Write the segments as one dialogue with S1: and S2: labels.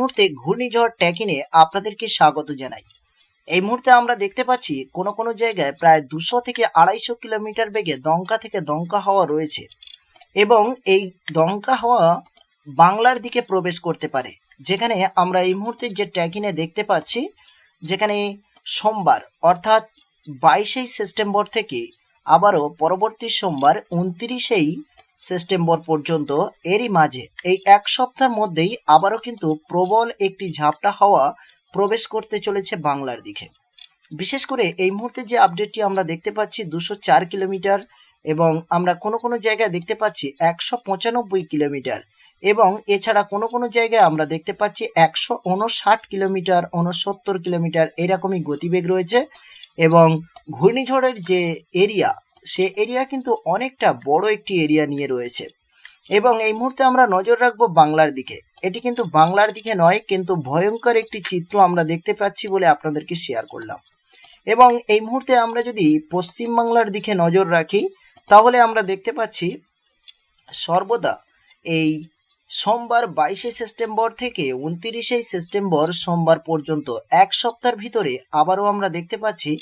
S1: মুহূর্তে ঘূর্ণিঝড় ট্যাকিনে আপনাদেরকে স্বাগত জানাই। এই মুহূর্তে আমরা দেখতে পাচ্ছি, কোনো কোনো জায়গায় প্রায় দুশো থেকে আড়াইশো কিলোমিটার বেগে দমকা থেকে দমকা হাওয়া রয়েছে এবং এই দমকা হাওয়া বাংলার দিকে প্রবেশ করতে পারে। যেখানে আমরা এই মুহূর্তে যে ট্যাকিনে দেখতে পাচ্ছি, যেখানে সোমবার, অর্থাৎ বাইশেই সেপ্টেম্বর থেকে আবারও পরবর্তী সোমবার উনত্রিশেই সেপ্টেম্বর পর্যন্ত এরই মাঝে। এই এক সপ্তাহের মধ্যেই আবারও কিন্তু প্রবল একটি ঝাপটা হাওয়া প্রবেশ করতে চলেছে বাংলার দিকে। বিশেষ করে এই মুহূর্তে যে আপডেটটি আমরা দেখতে পাচ্ছি দুশো চার কিলোমিটার এবং আমরা কোনো কোনো জায়গায় দেখতে পাচ্ছি একশো পঁচানব্বই কিলোমিটার এবং এছাড়া কোনো কোনো জায়গায় আমরা দেখতে পাচ্ছি একশো উনষাট কিলোমিটার, উনসত্তর কিলোমিটার এরকমই গতিবেগ রয়েছে এবং ঘূর্ণিঝড়ের যে এরিয়া সে এরিয়া কিন্তু অনেকটা বড় একটি এরিয়া নিয়ে রয়েছে। এবং এই মুহূর্তে আমরা নজর রাখব বাংলার দিকে। এটি কিন্তু বাংলার দিকে নয়, কিন্তু ভয়ঙ্কর একটি চিত্র আমরা দেখতে পাচ্ছি বলে আপনাদেরকে শেয়ার করলাম। এবং এই মুহূর্তে আমরা যদি পশ্চিম বাংলার দিকে নজর রাখি, তাহলে আমরা দেখতে পাচ্ছি সর্বদা এই সোমবার বাইশে সেপ্টেম্বর থেকে উনত্রিশে সেপ্টেম্বর সোমবার পর্যন্ত এক সপ্তাহের ভিতরে আবারও আমরা দেখতে পাচ্ছি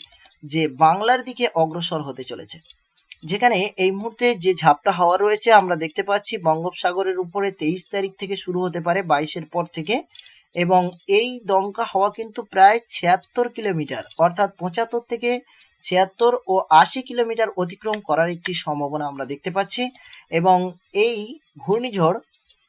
S1: যে বাংলার দিকে অগ্রসর হতে চলেছে। যেখানে এই মুহূর্তে যে ঝাপটা হাওয়া রয়েছে, আমরা দেখতে পাচ্ছি বঙ্গোপসাগরের উপরে তেইশ তারিখ থেকে শুরু হতে পারে, বাইশের পর থেকে। এবং এই দমকা হাওয়া কিন্তু প্রায় ছিয়াত্তর কিলোমিটার, অর্থাৎ পঁচাত্তর থেকে ছিয়াত্তর ও আশি কিলোমিটার অতিক্রম করার একটি সম্ভাবনা আমরা দেখতে পাচ্ছি। এবং এই ঘূর্ণিঝড়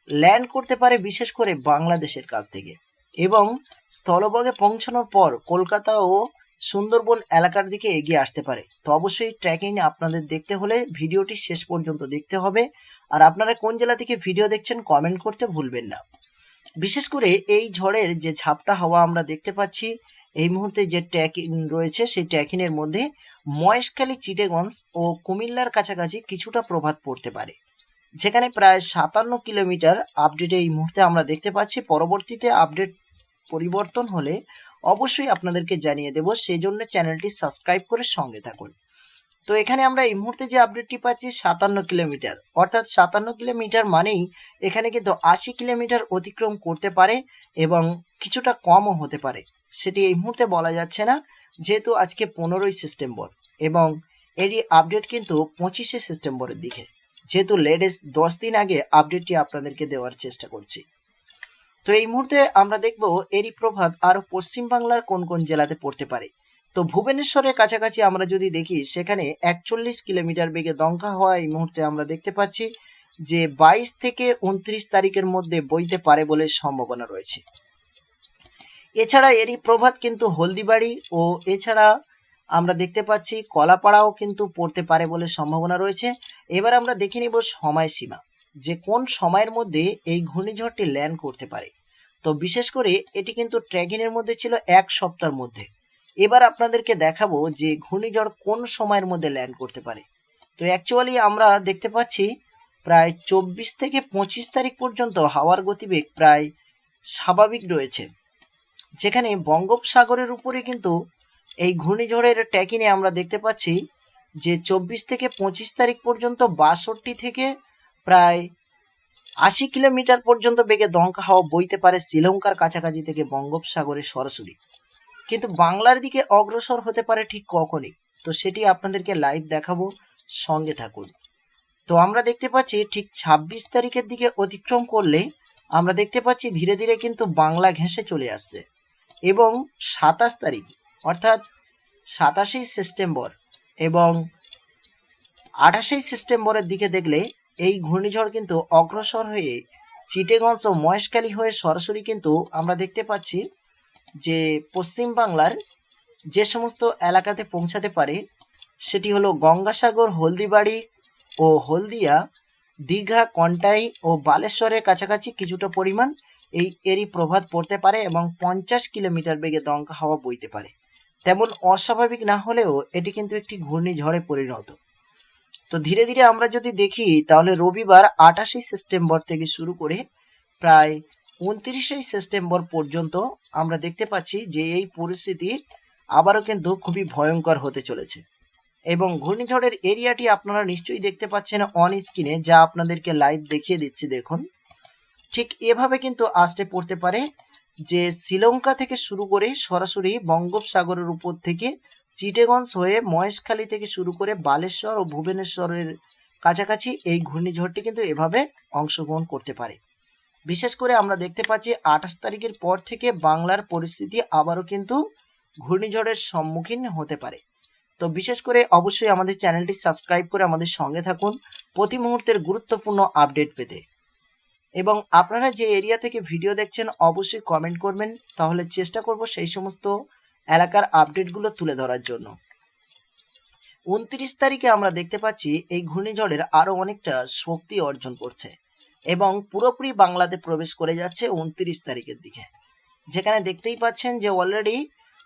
S1: ল্যান্ড করতে পারে বিশেষ করে বাংলাদেশের কাছ থেকে। এবং স্থলভাগে পৌঁছানোর পর কলকাতা ও সুন্দরবন এলাকার দিকে এগিয়ে আসতে পারে। তো অবশ্যই ট্র্যাকিং আপনাদের দেখতে হলে ভিডিওটি শেষ পর্যন্ত দেখতে হবে। আর আপনারা কোন জেলা থেকে ভিডিও দেখছেন কমেন্ট করতে ভুলবেন না। বিশেষ করে এই ঝড়ের যে ঝাপটা হাওয়া আমরা দেখতে পাচ্ছি, এই মুহূর্তে যে ট্যাকিন রয়েছে, সেই ট্যাকিনের মধ্যে মহেশখালী চিটেগঞ্জ ও কুমিল্লার কাছাকাছি কিছুটা প্রভাব পড়তে পারে। যেখানে প্রায় সাতান্ন কিলোমিটার আপডেট এই মুহূর্তে আমরা দেখতে পাচ্ছি। পরবর্তীতে আপডেট পরিবর্তন হলে অবশ্যই আপনাদেরকে জানিয়ে দেব সেই জন্য চ্যানেলটি সাবস্ক্রাইব করে সঙ্গে থাকুন। তো এখানে আমরা এই মুহূর্তে যে আপডেটটি পাচ্ছি, সাতান্ন কিলোমিটার। অর্থাৎ সাতান্ন কিলোমিটার মানেই এখানে কিন্তু আশি কিলোমিটার অতিক্রম করতে পারে এবং কিছুটা কমও হতে পারে। সেটি এই মুহূর্তে বলা যাচ্ছে না, যেহেতু আজকে পনেরোই সেপ্টেম্বর এবং এরই আপডেট কিন্তু পঁচিশে সেপ্টেম্বরের দিকে। যেহেতু লেটেস্ট দশ দিন আগে আপডেটটি আপনাদেরকে দেওয়ার চেষ্টা করছি। তো এই মুহূর্তে আমরা দেখব এরই প্রভাব আরও পশ্চিম বাংলার কোন কোন জেলাতে পড়তে পারে। তো ভুবনেশ্বরের কাছাকাছি আমরা যদি দেখি, সেখানে একচল্লিশ কিলোমিটার বেগে দমকা হওয়া এই মুহূর্তে আমরা দেখতে পাচ্ছি যে বাইশ থেকে উনত্রিশ তারিখের মধ্যে বইতে পারে বলে সম্ভাবনা রয়েছে। এছাড়া এরই প্রভাব কিন্তু হলদিবাড়ি ও এছাড়া আমরা দেখতে পাচ্ছি কলাপাড়াও কিন্তু পড়তে পারে বলে সম্ভাবনা রয়েছে। এবার আমরা দেখে নিব সময়সীমা যে কোন সময়ের মধ্যে এই ঘূর্ণিঝড়টি ল্যান্ড করতে পারে। তো বিশেষ করে এটি কিন্তু ট্র্যাকিনের মধ্যে ছিল এক সপ্তাহের মধ্যে। এবার আপনাদেরকে দেখাবো যে ঘূর্ণিঝড় কোন সময়ের মধ্যে ল্যান্ড করতে পারে। তো অ্যাকচুয়ালি আমরা দেখতে পাচ্ছি প্রায় চব্বিশ থেকে পঁচিশ তারিখ পর্যন্ত হাওয়ার গতিবেগ প্রায় স্বাভাবিক রয়েছে। যেখানে বঙ্গোপসাগরের উপরে কিন্তু এই ঘূর্ণিঝড়ের ট্যাকিনে আমরা দেখতে পাচ্ছি যে চব্বিশ থেকে পঁচিশ তারিখ পর্যন্ত বাষট্টি থেকে প্রায় আশি কিলোমিটার পর্যন্ত বেগে দমকা হাওয়া বইতে পারে শ্রীলঙ্কার কাছাকাছি থেকে বঙ্গোপসাগরে সরাসরি। কিন্তু বাংলার দিকে অগ্রসর হতে পারে ঠিক কখনই? তো সেটি আপনাদেরকে লাইভ দেখাবো, সঙ্গে থাকুন। তো আমরা দেখতে পাচ্ছি ঠিক ছাব্বিশ তারিখের দিকে অতিক্রম করলে আমরা দেখতে পাচ্ছি ধীরে ধীরে কিন্তু বাংলা ঘেঁষে চলে আসছে। এবং সাতাশ তারিখ, অর্থাৎ সাতাশেই সেপ্টেম্বর এবং আঠাশেই সেপ্টেম্বরের দিকে দেখলে এই ঘূর্ণিঝড় কিন্তু অগ্রসর হয়ে চিটেগঞ্জ ও মহেশখালী হয়ে সরাসরি কিন্তু আমরা দেখতে পাচ্ছি যে পশ্চিম বাংলার যে সমস্ত এলাকাতে পৌঁছাতে পারে, সেটি হলো গঙ্গাসাগর, হলদিবাড়ি ও হলদিয়া, দীঘা, কন্টাই ও বালেশ্বরের কাছাকাছি কিছুটা পরিমাণ এই এরই প্রভাব পড়তে পারে এবং পঞ্চাশ কিলোমিটার বেগে দমকা হাওয়া বইতে পারে। তেমন অস্বাভাবিক না হলেও এটি কিন্তু একটি ঘূর্ণিঝড়ে পরিণত। তো ধীরে ধীরে আমরা যদি দেখি, তাহলে রবিবার আঠাশে সেপ্টেম্বর থেকে শুরু করে প্রায় উনত্রিশে সেপ্টেম্বর পর্যন্ত আমরা দেখতে পাচ্ছি যে এই পরিস্থিতি আবারও কিন্তু খুবই ভয়ঙ্কর হতে চলেছে। এবং ঘূর্ণিঝড়ের এরিয়াটি আপনারা নিশ্চয়ই দেখতে পাচ্ছেন অন স্ক্রিনে যা আপনাদেরকে লাইভ দেখিয়ে দিচ্ছি দেখুন। ঠিক এভাবে কিন্তু আসতে পড়তে পারে যে শ্রীলঙ্কা থেকে শুরু করে সরাসরি বঙ্গোপসাগরের উপর থেকে চিটেগঞ্জ হয়ে মহেশখালী থেকে শুরু করে বালেশ্বর ও ভুবনেশ্বরের কাছাকাছি এই ঘূর্ণিঝড়টি কিন্তু এভাবে অংশগ্রহণ করতে পারে। বিশেষ করে আমরা দেখতে পাচ্ছি আঠাশ তারিখের পর থেকে বাংলার পরিস্থিতি আবারও কিন্তু ঘূর্ণিঝড়ের সম্মুখীন হতে পারে। তো বিশেষ করে অবশ্যই আমাদের চ্যানেলটি সাবস্ক্রাইব করে আমাদের সঙ্গে থাকুন প্রতি মুহূর্তের গুরুত্বপূর্ণ আপডেট পেতে। এবং আপনারা যে এরিয়া থেকে ভিডিও দেখছেন অবশ্যই কমেন্ট করবেন, তাহলে চেষ্টা করব সেই সমস্ত এলাকার আপডেটগুলো তুলে ধরার জন্য। উনত্রিশ তারিখে আমরা দেখতে পাচ্ছি এই ঘূর্ণিঝড়ের আরও অনেকটা শক্তি অর্জন করছে এবং পুরোপুরি বাংলাতে প্রবেশ করে যাচ্ছে উনত্রিশ তারিখের দিকে। যেখানে দেখতেই পাচ্ছেন যে অলরেডি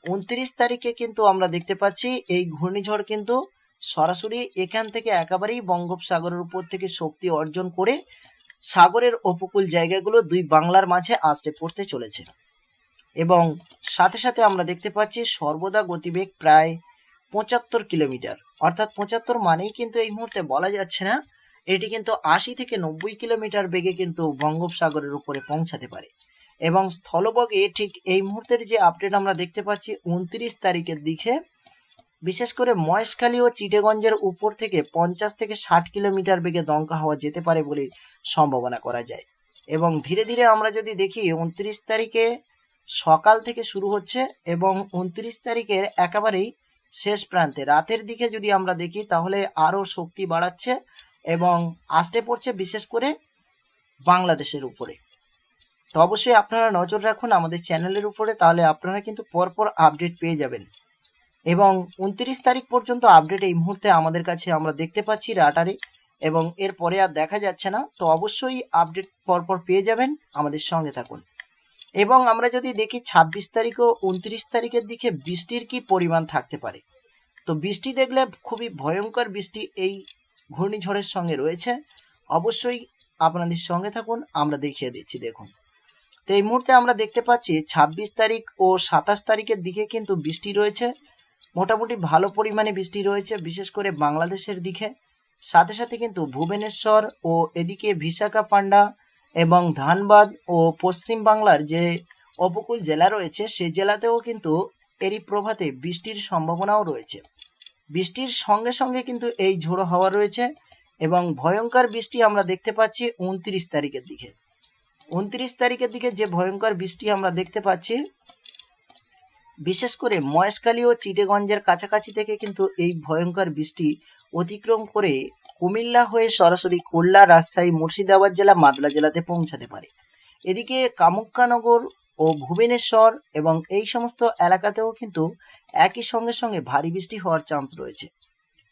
S1: উনত্রিশ তারিখে কিন্তু আমরা দেখতে পাচ্ছি এই ঘূর্ণিঝড় কিন্তু সরাসরি এখান থেকে একেবারেই বঙ্গোপসাগরের উপর থেকে শক্তি অর্জন করে সাগরের উপকূল জায়গাগুলো দুই বাংলার মাঝে আছড়ে পড়তে চলেছে। এবং সাথে সাথে আমরা দেখতে পাচ্ছি সর্বদা গতিবেগ প্রায় পঁচাত্তর কিলোমিটার। অর্থাৎ পঁচাত্তর মানেই কিন্তু এই মুহূর্তে বলা যাচ্ছে না, এটি কিন্তু আশি থেকে নব্বই কিলোমিটার বেগে কিন্তু বঙ্গোপসাগরের উপরে পৌঁছাতে পারে। এবং স্থলবগে ঠিক এই মুহূর্তের যে আপডেট আমরা দেখতে পাচ্ছি উনত্রিশ তারিখের দিকে, বিশেষ করে মহেশখালী ও চিটেগঞ্জের উপর থেকে পঞ্চাশ থেকে ষাট কিলোমিটার বেগে দমকা হওয়া যেতে পারে বলে সম্ভাবনা করা যায়। এবং ধীরে ধীরে আমরা যদি দেখি উনত্রিশ তারিখে সকাল থেকে শুরু হচ্ছে এবং উনত্রিশ তারিখের একেবারেই শেষ প্রান্তে। রাতের দিকে যদি আমরা দেখি, তাহলে আরও শক্তি বাড়াচ্ছে এবং আসতে পড়ছে বিশেষ করে বাংলাদেশের উপরে। তো অবশ্যই আপনারা নজর রাখুন আমাদের চ্যানেলের উপরে, তাহলে আপনারা কিন্তু পরপর আপডেট পেয়ে যাবেন। এবং উনত্রিশ তারিখ পর্যন্ত আপডেট এই মুহূর্তে আমাদের কাছে আমরা দেখতে পাচ্ছি রাটারে এবং এরপরে আর দেখা যাচ্ছে না। তো অবশ্যই আপডেট পরপর পেয়ে যাবেন। আমাদের সঙ্গে থাকুন। এবং আমরা যদি দেখি ছাব্বিশ তারিখ ও উনত্রিশ তারিখের দিকে বৃষ্টির কি পরিমাণ থাকতে পারে? তো বৃষ্টি দেখলে খুবই ভয়ঙ্কর বৃষ্টি এই ঘূর্ণিঝড়ের সঙ্গে রয়েছে। অবশ্যই আপনাদের সঙ্গে থাকুন, আমরা দেখিয়ে দিচ্ছি, দেখুন। তো এই মুহূর্তে আমরা দেখতে পাচ্ছি ছাব্বিশ তারিখ ও সাতাশ তারিখের দিকে কিন্তু বৃষ্টি রয়েছে। মোটামুটি ভালো পরিমাণে বৃষ্টি রয়েছে, বিশেষ করে বাংলাদেশের দিকে। সাথে সাথে কিন্তু ভুবনেশ্বর ও এদিকে বিশাখাপান্ডা এবং ধানবাদ ও পশ্চিম বাংলার যে উপকূল জেলা রয়েছে সেই জেলাতেও কিন্তু এরই প্রভাতে বৃষ্টির সম্ভাবনাও রয়েছে। বৃষ্টির সঙ্গে সঙ্গে কিন্তু এই ঝোড়ো হাওয়া রয়েছে এবং ভয়ঙ্কর বৃষ্টি আমরা দেখতে পাচ্ছি উনত্রিশ তারিখের দিকে। উনত্রিশ তারিখের দিকে যে ভয়ঙ্কর বৃষ্টি আমরা দেখতে পাচ্ছি, বিশেষ করে মহেশখালী ও চিটেগঞ্জের কাছাকাছি থেকে কিন্তু এই ভয়ঙ্কর বৃষ্টি অতিক্রম করে কুমিল্লা হয়ে সরাসরি খুলনা রাজশাহী, মুর্শিদাবাদ জেলা, মাদলা জেলাতে পৌঁছাতে পারে। এদিকে কামুক্কানগর ও ভুবনেশ্বর এবং এই সমস্ত এলাকাতেও কিন্তু একই সঙ্গে সঙ্গে ভারী বৃষ্টি হওয়ার চান্স রয়েছে।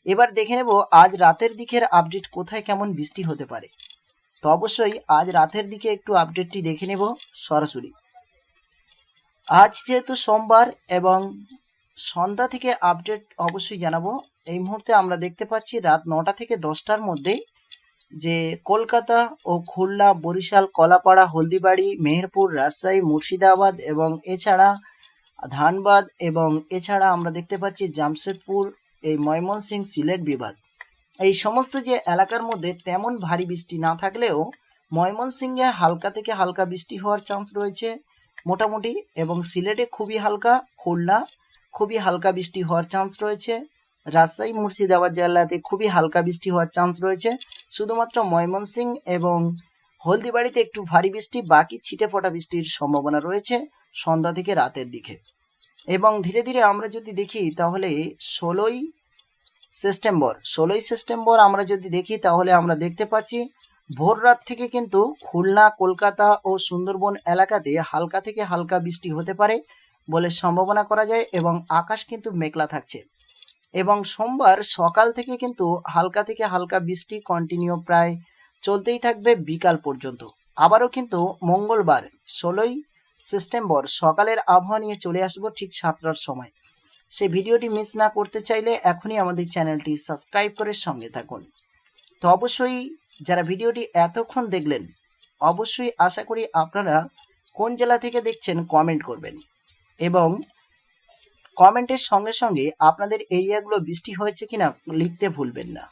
S1: এবার দেখে নেব আজ রাতের দিকের আপডেট কোথায় কেমন বৃষ্টি হতে পারে। তো অবশ্যই আজ রাতের দিকে একটু আপডেটটি দেখে নেব সরাসরি। আজ যেহেতু সোমবার এবং সন্ধ্যা থেকে আপডেট অবশ্যই জানাব এই মুহূর্তে আমরা দেখতে পাচ্ছি রাত নটা থেকে দশটার মধ্যে যে কলকাতা ও খুলনা, বরিশাল, কলাপাড়া, হলদিবাড়ি, মেহেরপুর, রাজশাহী, মুর্শিদাবাদ এবং এছাড়া ধানবাদ এবং এছাড়া আমরা দেখতে পাচ্ছি জামশেদপুর, এই ময়মনসিংহ সিলেট বিভাগ। এই সমস্ত যে এলাকার মধ্যে তেমন ভারী বৃষ্টি না থাকলেও ময়মনসিংহে হালকা থেকে হালকা বৃষ্টি হওয়ার চান্স রয়েছে মোটামুটি এবং সিলেটে খুবই হালকা, খুলনা খুবই হালকা বৃষ্টি হওয়ার চান্স রয়েছে। রাজশাহী, মুর্শিদাবাদ জেলাতে খুবই হালকা বৃষ্টি হওয়ার চান্স রয়েছে। শুধুমাত্র ময়মনসিং এবং হলদিবাড়িতে একটু ভারী বৃষ্টি, বাকি ছিটে ফোটা বৃষ্টির সম্ভাবনা রয়েছে সন্ধ্যা থেকে রাতের দিকে। এবং ধীরে ধীরে আমরা যদি দেখি তাহলে ষোলোই সেপ্টেম্বর ষোলোই সেপ্টেম্বর আমরা যদি দেখি তাহলে আমরা দেখতে পাচ্ছি ভোর রাত থেকে কিন্তু খুলনা, কলকাতা ও সুন্দরবন এলাকাতে হালকা থেকে হালকা বৃষ্টি হতে পারে বলে সম্ভাবনা করা যায় এবং আকাশ কিন্তু মেঘলা থাকছে। এবং সোমবার সকাল থেকে কিন্তু হালকা থেকে হালকা বৃষ্টি কন্টিনিউ প্রায় চলতেই থাকবে বিকাল পর্যন্ত। আবারও কিন্তু মঙ্গলবার, ষোলোই সেপ্টেম্বর সকালের আবহাওয়া নিয়ে চলে আসব ঠিক সাতটার সময়। সে ভিডিওটি মিস না করতে চাইলে এখনই আমাদের চ্যানেলটি সাবস্ক্রাইব করে সঙ্গে থাকুন। তো অবশ্যই যারা ভিডিওটি এতক্ষণ দেখলেন, অবশ্যই আশা করি আপনারা কোন জেলা থেকে দেখছেন কমেন্ট করবেন। এবং কমেন্টের সঙ্গে সঙ্গে আপনাদের এরিয়াগুলো বৃষ্টি হয়েছে কিনা লিখতে ভুলবেন না।